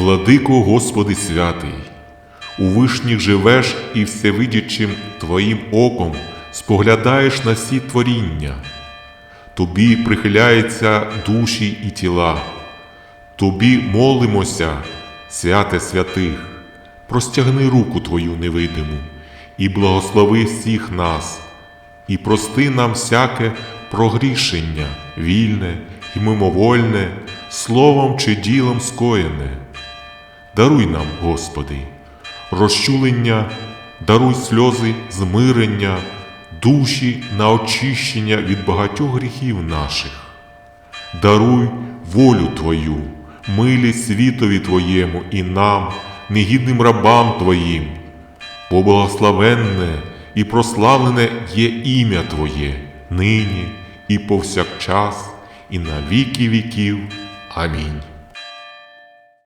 Владико Господи святий, у вишніх живеш і всевидячим Твоїм оком споглядаєш на всі творіння. Тобі прихиляються душі і тіла. Тобі молимося, святе святих, простягни руку Твою невидиму і благослови всіх нас, і прости нам всяке прогрішення, вільне і мимовольне, словом чи ділом скоєне. Даруй нам, Господи, розчулення, даруй сльози змирення, душі на очищення від багатьох гріхів наших. Даруй волю Твою, милість світові Твоєму і нам, негідним рабам Твоїм, бо благословенне і прославлене є ім'я Твоє нині і повсякчас, і на віки віків. Амінь.